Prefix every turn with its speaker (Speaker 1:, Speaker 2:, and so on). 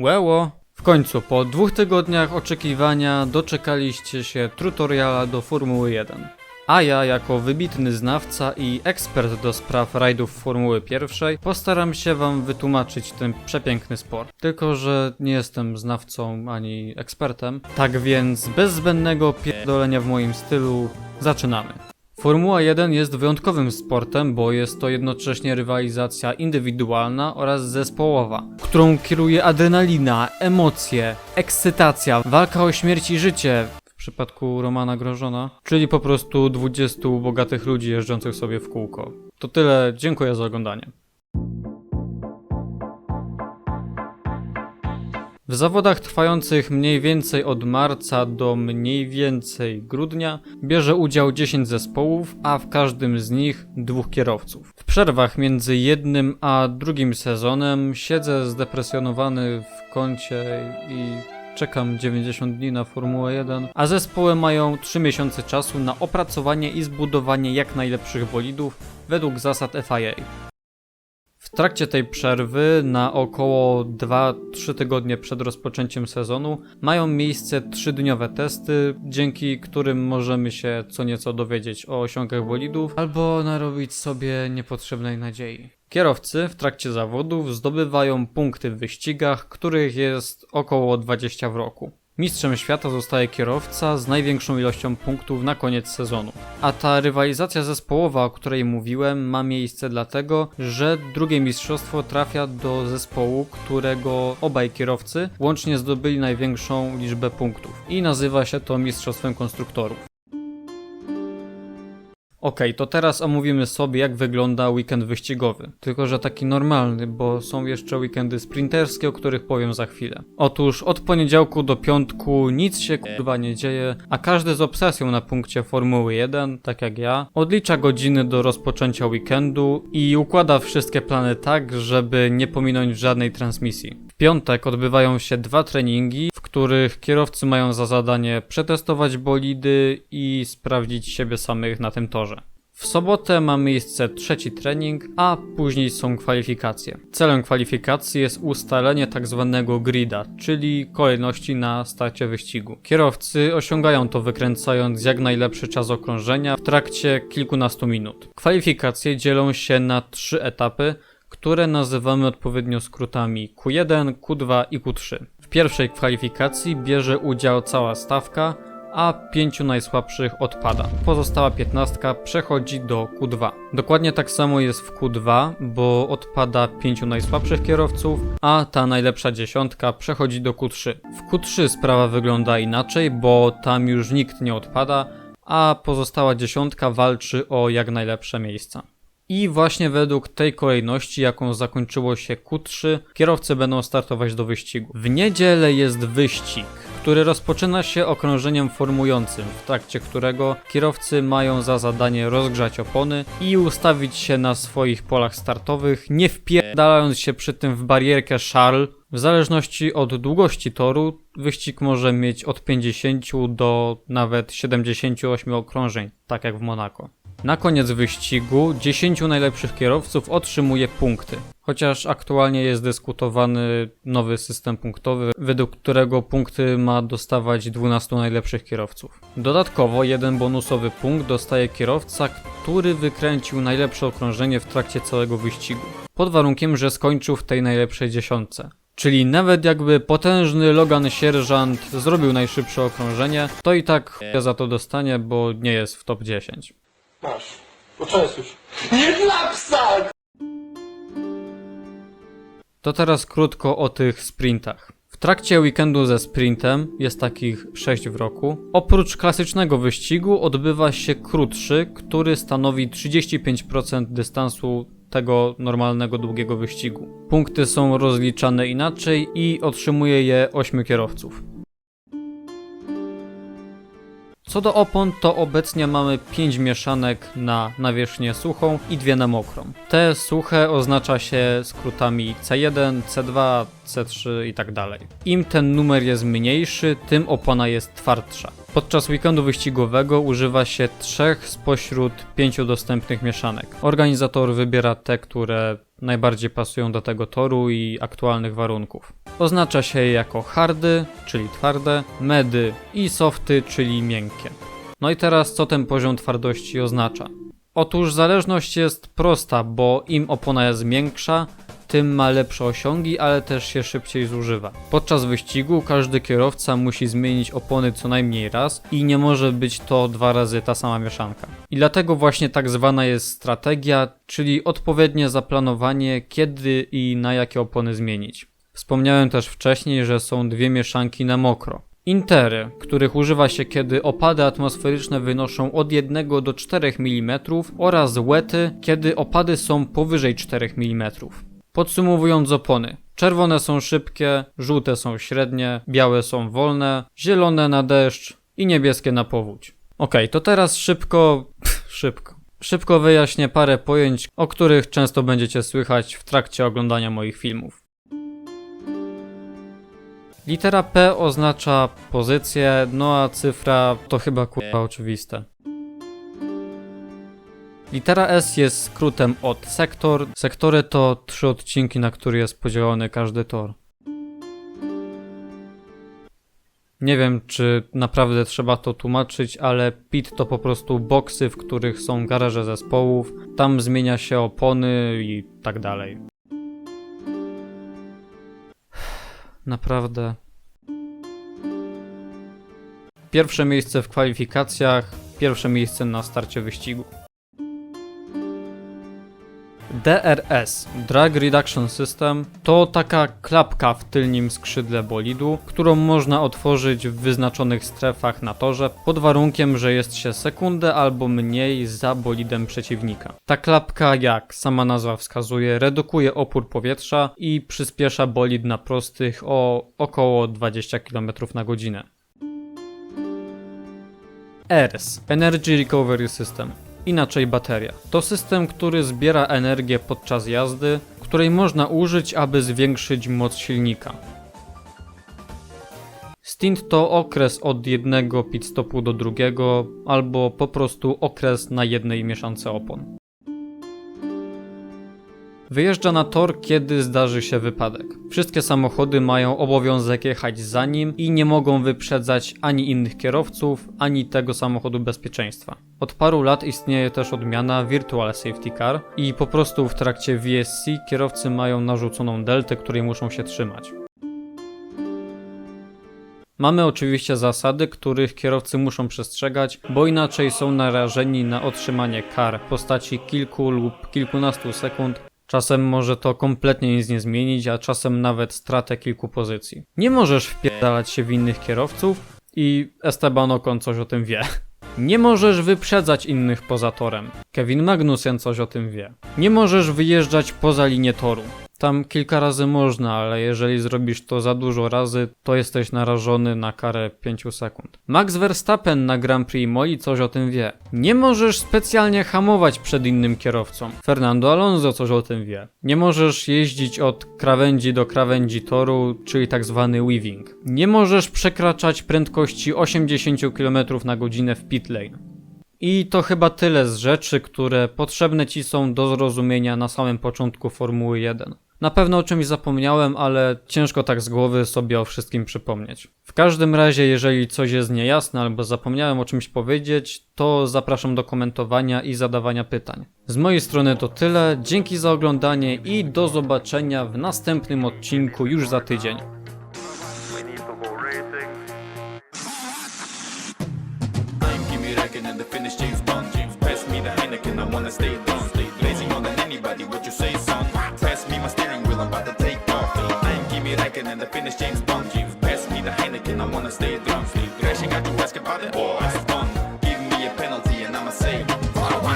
Speaker 1: Łeło! W końcu, po dwóch tygodniach oczekiwania doczekaliście się tutoriala do Formuły 1. A ja, jako wybitny znawca i ekspert do spraw rajdów Formuły 1, postaram się wam wytłumaczyć ten przepiękny sport. Tylko, że nie jestem znawcą ani ekspertem. Tak więc, bez zbędnego pierdolenia w moim stylu, zaczynamy. Formuła 1 jest wyjątkowym sportem, bo jest to jednocześnie rywalizacja indywidualna oraz zespołowa, którą kieruje adrenalina, emocje, ekscytacja, walka o śmierć i życie. W przypadku Romana Grożona, czyli po prostu 20 bogatych ludzi jeżdżących sobie w kółko. To tyle, dziękuję za oglądanie. W zawodach trwających mniej więcej od marca do mniej więcej grudnia bierze udział 10 zespołów, a w każdym z nich dwóch kierowców. W przerwach między jednym a drugim sezonem siedzę zdepresjonowany w kącie i czekam 90 dni na Formułę 1, a zespoły mają 3 miesiące czasu na opracowanie i zbudowanie jak najlepszych bolidów według zasad FIA. W trakcie tej przerwy, na około 2-3 tygodnie przed rozpoczęciem sezonu, mają miejsce trzydniowe testy, dzięki którym możemy się co nieco dowiedzieć o osiągach bolidów albo narobić sobie niepotrzebnej nadziei. Kierowcy w trakcie zawodów zdobywają punkty w wyścigach, których jest około 20 w roku. Mistrzem świata zostaje kierowca z największą ilością punktów na koniec sezonu. A ta rywalizacja zespołowa, o której mówiłem, ma miejsce dlatego, że drugie mistrzostwo trafia do zespołu, którego obaj kierowcy łącznie zdobyli największą liczbę punktów. I nazywa się to Mistrzostwem Konstruktorów. Okej, to teraz omówimy sobie, jak wygląda weekend wyścigowy. Tylko, że taki normalny, bo są jeszcze weekendy sprinterskie, o których powiem za chwilę. Otóż od poniedziałku do piątku nic się kurwa nie dzieje, a każdy z obsesją na punkcie Formuły 1, tak jak ja, odlicza godziny do rozpoczęcia weekendu i układa wszystkie plany tak, żeby nie pominąć żadnej transmisji. W piątek odbywają się dwa treningi, których kierowcy mają za zadanie przetestować bolidy i sprawdzić siebie samych na tym torze. W sobotę ma miejsce trzeci trening, a później są kwalifikacje. Celem kwalifikacji jest ustalenie tak zwanego grida, czyli kolejności na starcie wyścigu. Kierowcy osiągają to wykręcając jak najlepszy czas okrążenia w trakcie kilkunastu minut. Kwalifikacje dzielą się na trzy etapy, które nazywamy odpowiednio skrótami Q1, Q2 i Q3. Pierwszej kwalifikacji bierze udział cała stawka, a pięciu najsłabszych odpada. Pozostała piętnastka przechodzi do Q2. Dokładnie tak samo jest w Q2, bo odpada pięciu najsłabszych kierowców, a ta najlepsza dziesiątka przechodzi do Q3. W Q3 sprawa wygląda inaczej, bo tam już nikt nie odpada, a pozostała dziesiątka walczy o jak najlepsze miejsca. I właśnie według tej kolejności, jaką zakończyło się Q3, kierowcy będą startować do wyścigu. W niedzielę jest wyścig, który rozpoczyna się okrążeniem formującym, w trakcie którego kierowcy mają za zadanie rozgrzać opony i ustawić się na swoich polach startowych, nie wpierdalając się przy tym w barierkę Charles. W zależności od długości toru, wyścig może mieć od 50 do nawet 78 okrążeń, tak jak w Monako. Na koniec wyścigu 10 najlepszych kierowców otrzymuje punkty. Chociaż aktualnie jest dyskutowany nowy system punktowy, według którego punkty ma dostawać 12 najlepszych kierowców. Dodatkowo jeden bonusowy punkt dostaje kierowca, który wykręcił najlepsze okrążenie w trakcie całego wyścigu. Pod warunkiem, że skończył w tej najlepszej dziesiątce. Czyli nawet jakby potężny Logan Sierżant zrobił najszybsze okrążenie, to i tak za to dostanie, bo nie jest w top 10.
Speaker 2: Masz. Poczęstuj. Nie dla psa!
Speaker 1: To teraz krótko o tych sprintach. W trakcie weekendu ze sprintem, jest takich 6 w roku, oprócz klasycznego wyścigu odbywa się krótszy, który stanowi 35% dystansu tego normalnego długiego wyścigu. Punkty są rozliczane inaczej i otrzymuje je 8 kierowców. Co do opon, to obecnie mamy 5 mieszanek na nawierzchnię suchą i dwie na mokrą. Te suche oznacza się skrótami C1, C2, C3 i tak dalej. Im ten numer jest mniejszy, tym opona jest twardsza. Podczas weekendu wyścigowego używa się trzech spośród pięciu dostępnych mieszanek. Organizator wybiera te, które najbardziej pasują do tego toru i aktualnych warunków. Oznacza się je jako hardy, czyli twarde, medy i softy, czyli miękkie. No i teraz co ten poziom twardości oznacza? Otóż zależność jest prosta, bo im opona jest miększa, tym ma lepsze osiągi, ale też się szybciej zużywa. Podczas wyścigu każdy kierowca musi zmienić opony co najmniej raz i nie może być to dwa razy ta sama mieszanka. I dlatego właśnie tak zwana jest strategia, czyli odpowiednie zaplanowanie, kiedy i na jakie opony zmienić. Wspomniałem też wcześniej, że są dwie mieszanki na mokro. Intery, których używa się kiedy opady atmosferyczne wynoszą od 1 do 4 mm oraz wety, kiedy opady są powyżej 4 mm. Podsumowując opony. Czerwone są szybkie, żółte są średnie, białe są wolne, zielone na deszcz i niebieskie na powódź. Ok, to teraz szybko, pff, szybko. Szybko wyjaśnię parę pojęć, o których często będziecie słychać w trakcie oglądania moich filmów. Litera P oznacza pozycję, no a cyfra to chyba kurwa oczywiste. Litera S jest skrótem od sektor. Sektory to trzy odcinki, na które jest podzielony każdy tor. Nie wiem, czy naprawdę trzeba to tłumaczyć, ale pit to po prostu boksy, w których są garaże zespołów. Tam zmienia się opony i tak dalej. Naprawdę. Pierwsze miejsce w kwalifikacjach, pierwsze miejsce na starcie wyścigu. DRS Drag Reduction System to taka klapka w tylnym skrzydle bolidu, którą można otworzyć w wyznaczonych strefach na torze pod warunkiem, że jest się sekundę albo mniej za bolidem przeciwnika. Ta klapka, jak sama nazwa wskazuje, redukuje opór powietrza i przyspiesza bolid na prostych o około 20 km na godzinę. ERS Energy Recovery System inaczej bateria. To system, który zbiera energię podczas jazdy, której można użyć, aby zwiększyć moc silnika. Stint to okres od jednego pit stopu do drugiego, albo po prostu okres na jednej mieszance opon. Wyjeżdża na tor, kiedy zdarzy się wypadek. Wszystkie samochody mają obowiązek jechać za nim i nie mogą wyprzedzać ani innych kierowców, ani tego samochodu bezpieczeństwa. Od paru lat istnieje też odmiana Virtual Safety Car i po prostu w trakcie VSC kierowcy mają narzuconą deltę, której muszą się trzymać. Mamy oczywiście zasady, których kierowcy muszą przestrzegać, bo inaczej są narażeni na otrzymanie kar w postaci kilku lub kilkunastu sekund. Czasem może to kompletnie nic nie zmienić, a czasem nawet stratę kilku pozycji. Nie możesz wpierdalać się w innych kierowców i Esteban Ocon coś o tym wie. Nie możesz wyprzedzać innych poza torem. Kevin Magnussen coś o tym wie. Nie możesz wyjeżdżać poza linię toru. Tam kilka razy można, ale jeżeli zrobisz to za dużo razy, to jesteś narażony na karę 5 sekund. Max Verstappen na Grand Prix Moli coś o tym wie. Nie możesz specjalnie hamować przed innym kierowcą. Fernando Alonso coś o tym wie. Nie możesz jeździć od krawędzi do krawędzi toru, czyli tak zwany weaving. Nie możesz przekraczać prędkości 80 km na godzinę w pit lane. I to chyba tyle z rzeczy, które potrzebne ci są do zrozumienia na samym początku Formuły 1. Na pewno o czymś zapomniałem, ale ciężko tak z głowy sobie o wszystkim przypomnieć. W każdym razie, jeżeli coś jest niejasne albo zapomniałem o czymś powiedzieć, to zapraszam do komentowania i zadawania pytań. Z mojej strony to tyle, dzięki za oglądanie i do zobaczenia w następnym odcinku już za tydzień.